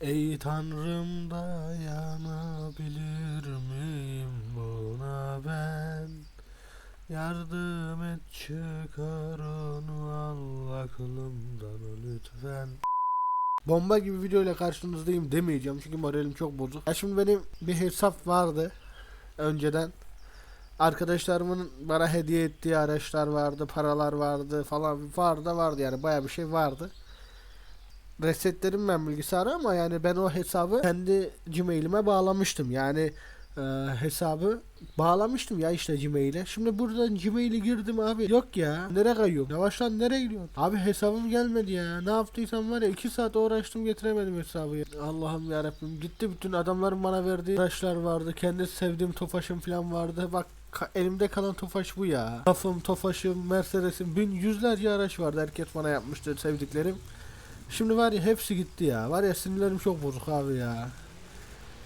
Ey tanrım dayanabilir miyim buna ben Yardım et çıkar onu al aklımdan lütfen Bomba gibi video ile karşınızdayım demeyeceğim çünkü moralim çok bozuk. Ya şimdi benim bir hesap vardı önceden. Arkadaşlarımın bana hediye ettiği araçlar vardı, paralar vardı falan vardı da vardı yani baya bir şey vardı. Resetlerim ben bilgisayara ama yani ben o hesabı kendi Gmail'ime bağlamıştım. Yani e, hesabı bağlamıştım ya işte Gmail'e. Şimdi buradan Gmail'e girdim abi. Yok ya. Nereye kayıyorum? Yavaştan nereye gidiyorsun? Abi hesabım gelmedi ya. Ne yaptıysam var ya 2 saat uğraştım getiremedim hesabı ya. Allah'ım yarabbim. Gitti bütün adamların bana verdiği araçlar vardı. Kendi sevdiğim Tofaş'ım falan vardı. Bak ka- elimde kalan Tofaş bu ya. Rafım, Tofaş'ım, Mercedes'im. Bin yüzlerce araç vardı. Herkes bana yapmıştı sevdiklerim. Şimdi var ya hepsi gitti ya. Var ya sinirlerim çok bozuk abi ya.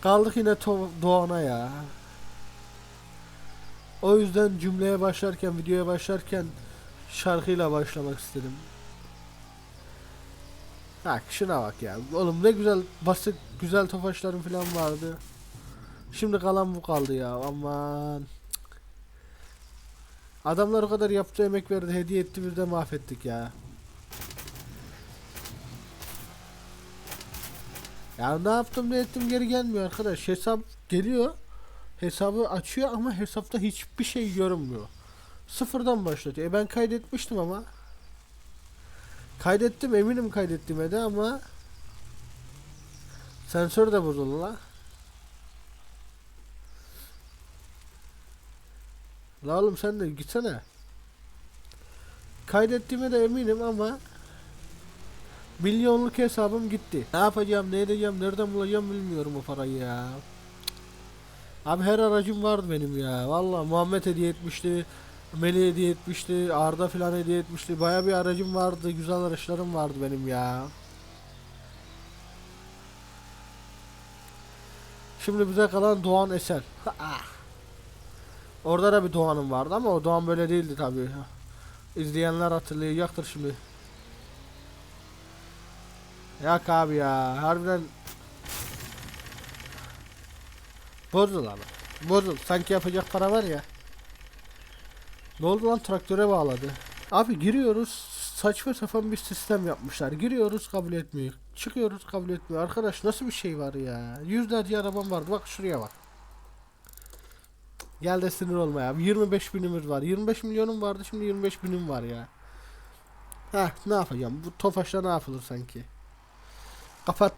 Kaldık yine to- Doğan'a ya. O yüzden cümleye başlarken, videoya başlarken şarkıyla başlamak istedim. Bak şuna bak ya. Oğlum ne güzel basit güzel tofaşlarım falan vardı. Şimdi kalan bu kaldı ya. Aman. Adamlar o kadar yaptı emek verdi, hediye etti bir de mahvettik ya. Ya ne yaptım ne ettim geri gelmiyor arkadaş. Hesap geliyor. Hesabı açıyor ama hesapta hiçbir şey görünmüyor. Sıfırdan başlatıyor. E ben kaydetmiştim ama. Kaydettim eminim kaydettiğime de ama sensör de bozuldu la. La oğlum sen de gitsene. Kaydettiğime de eminim ama milyonluk hesabım gitti. Ne yapacağım, ne edeceğim, nereden bulacağım bilmiyorum o parayı ya. Abi her aracım vardı benim ya. Valla Muhammed hediye etmişti. Melih hediye etmişti. Arda filan hediye etmişti. Baya bir aracım vardı. Güzel araçlarım vardı benim ya. Şimdi bize kalan Doğan Eser. Orada da bir Doğan'ım vardı ama o Doğan böyle değildi tabii. İzleyenler hatırlayacaktır şimdi. Yak abi ya. Harbiden Bozul abi. Bozul. Sanki yapacak para var ya. Ne oldu lan traktöre bağladı. Abi giriyoruz saçma sapan bir sistem yapmışlar. Giriyoruz kabul etmiyor. Çıkıyoruz kabul etmiyor. Arkadaş nasıl bir şey var ya. Yüzlerce arabam vardı. Bak şuraya bak. Gel de sinir olma ya. 25 binimiz var. 25 milyonum vardı şimdi 25 binim var ya. Heh ne yapacağım? Bu tofaşla ne yapılır sanki? قفط